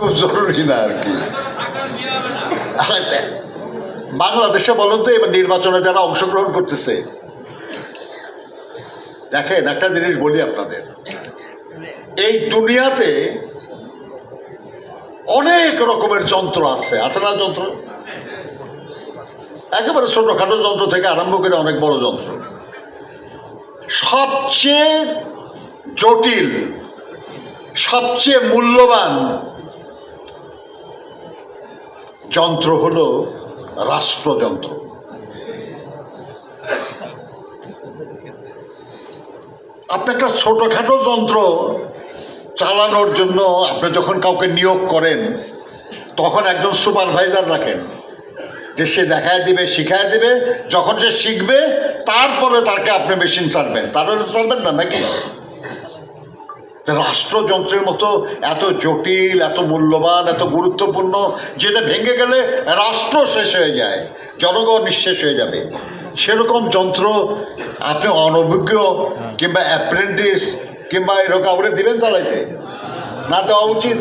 জরুরি না আর কি। বাংলাদেশে বলুন তো এবার নির্বাচনে যারা অংশগ্রহণ করতেছে। দেখেন, একটা জিনিস বলি আপনাদের। এই দুনিয়াতে অনেক রকমের যন্ত্র আছে। আছে না যন্ত্র? একেবারে ছোটখাটো যন্ত্র থেকে আরম্ভ করে অনেক বড় যন্ত্র। সবচেয়ে জটিল, সবচেয়ে মূল্যবান যন্ত্র হল রাষ্ট্রযন্ত্র। আপনি একটা ছোটোখাটো যন্ত্র চালানোর জন্য আপনি যখন কাউকে নিয়োগ করেন, তখন একজন সুপারভাইজার রাখেন। যে সে দেখায় দিবে, শিখায় দিবে, যখন সে শিখবে, তারপরে তাকে আপনি মেশিন ছাড়বেন। তারপরে ছাড়বেন না নাকি? রাষ্ট্রযন্ত্রের মতো এত জটিল, এত মূল্যবান, এত গুরুত্বপূর্ণ, যেটা ভেঙে গেলে রাষ্ট্র শেষ হয়ে যায়, জনগণ নিঃশেষ হয়ে যাবে। সেরকম যন্ত্র আপনি অনভিজ্ঞ কিংবা অ্যাপ্রেন্টিস কিংবা এরকম কাউকে দিবেন চালাইতে? না দেওয়া উচিত।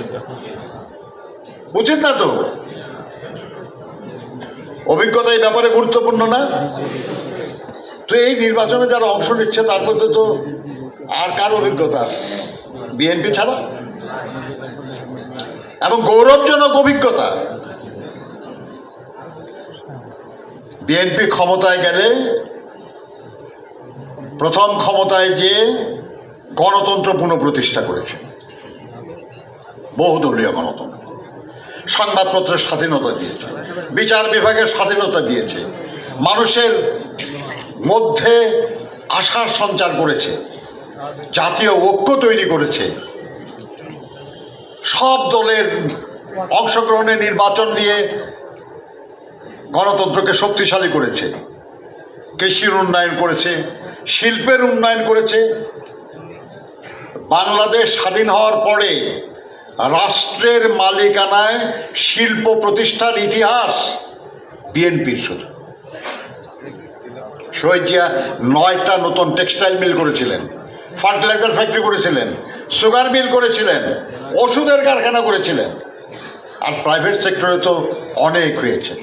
উচিত না তো? অভিজ্ঞতা এই ব্যাপারে গুরুত্বপূর্ণ না? তো এই নির্বাচনে যারা অংশ নিচ্ছে, তার মধ্যে তো আর কার অভিজ্ঞতা? আছে বিএনপি ছাড়া? এবং গৌরবজনক অভিজ্ঞতা? বিএনপি ক্ষমতায় গেলে প্রথম ক্ষমতায় যে গণতন্ত্র পুনঃপ্রতিষ্ঠা করেছে। বহুদলীয় গণতন্ত্র। সংবাদপত্রের স্বাধীনতা দিয়েছে। বিচার বিভাগের স্বাধীনতা দিয়েছে। মানুষের মধ্যে আশার সঞ্চার করেছে। জাতীয় ঐক্য তৈরি করেছে। সব দলের অংশগ্রহণে নির্বাচন দিয়ে গণতন্ত্রকে শক্তিশালী করেছে। কৃষির উন্নয়ন করেছে, শিল্পের উন্নয়ন করেছে। বাংলাদেশ স্বাধীন হওয়ার পরে রাষ্ট্রের মালিকানায় শিল্প প্রতিষ্ঠার ইতিহাস বিএনপির শুধু। শহীদ জিয়া নয়টা নতুন টেক্সটাইল মিল করেছিলেন। ফার্টিলাইজার ফ্যাক্টরি করেছিলেন, সুগার মিল করেছিলেন, ওষুধের কারখানা করেছিলেন। আর প্রাইভেট সেক্টরে তো অনেক হয়েছে।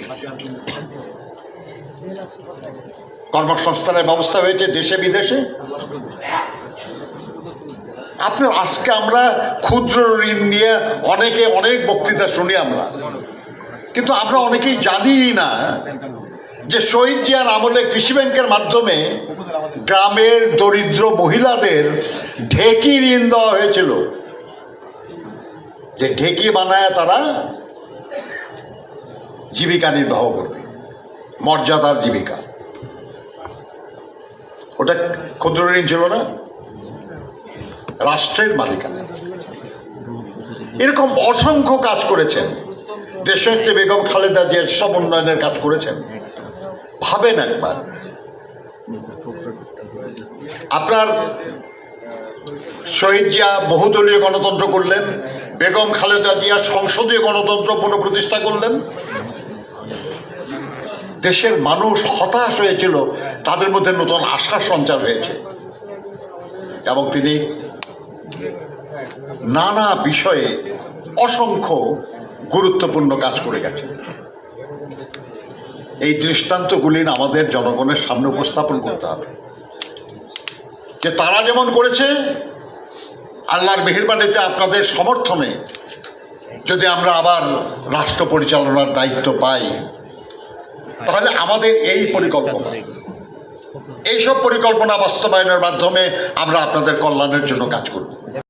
কর্মসংস্থানের ব্যবস্থা হয়েছে দেশে, বিদেশে। আপনার আজকে আমরা ক্ষুদ্র ঋণ নিয়ে অনেকে অনেক বক্তৃতা শুনি আমরা। কিন্তু আমরা অনেকেই জানি না যে শহীদ জিয়ার আমলে কৃষি ব্যাংকের মাধ্যমে গ্রামের দরিদ্র মহিলাদের ঢেকি ঋণ দেওয়া হয়েছিল। যে ঢেকি বানায় তারা জীবিকা নির্বাহ করবে, মর্যাদার জীবিকা। ওটা ক্ষুদ্র ঋণ ছিল না, রাষ্ট্রের মালিকানা। এরকম অসংখ্য কাজ করেছেন। যে বেগম খালেদা যে সব উন্নয়নের কাজ করেছেন। ভাবেন একবার। আপনার শহীদ জিয়া বহুদলীয় গণতন্ত্র করলেন, বেগম খালেদা জিয়া সংসদীয় গণতন্ত্র পুনঃপ্রতিষ্ঠা করলেন। দেশের মানুষ হতাশ হয়েছিল, তাদের মধ্যে নতুন আশার সঞ্চার হয়েছে। এবং তিনি নানা বিষয়ে অসংখ্য গুরুত্বপূর্ণ কাজ করে গেছেন। এই দৃষ্টান্তগুলি আমাদের জনগণের সামনে উপস্থাপন করতে হবে। যে তারা যেমন করেছে, আল্লাহর মেহরবানিতে আপনাদের সমর্থনে যদি আমরা আবার রাষ্ট্র পরিচালনার দায়িত্ব পাই, তাহলে আমাদের এই পরিকল্পনা, এইসব পরিকল্পনা বাস্তবায়নের মাধ্যমে আমরা আপনাদের কল্যাণের জন্য কাজ করব।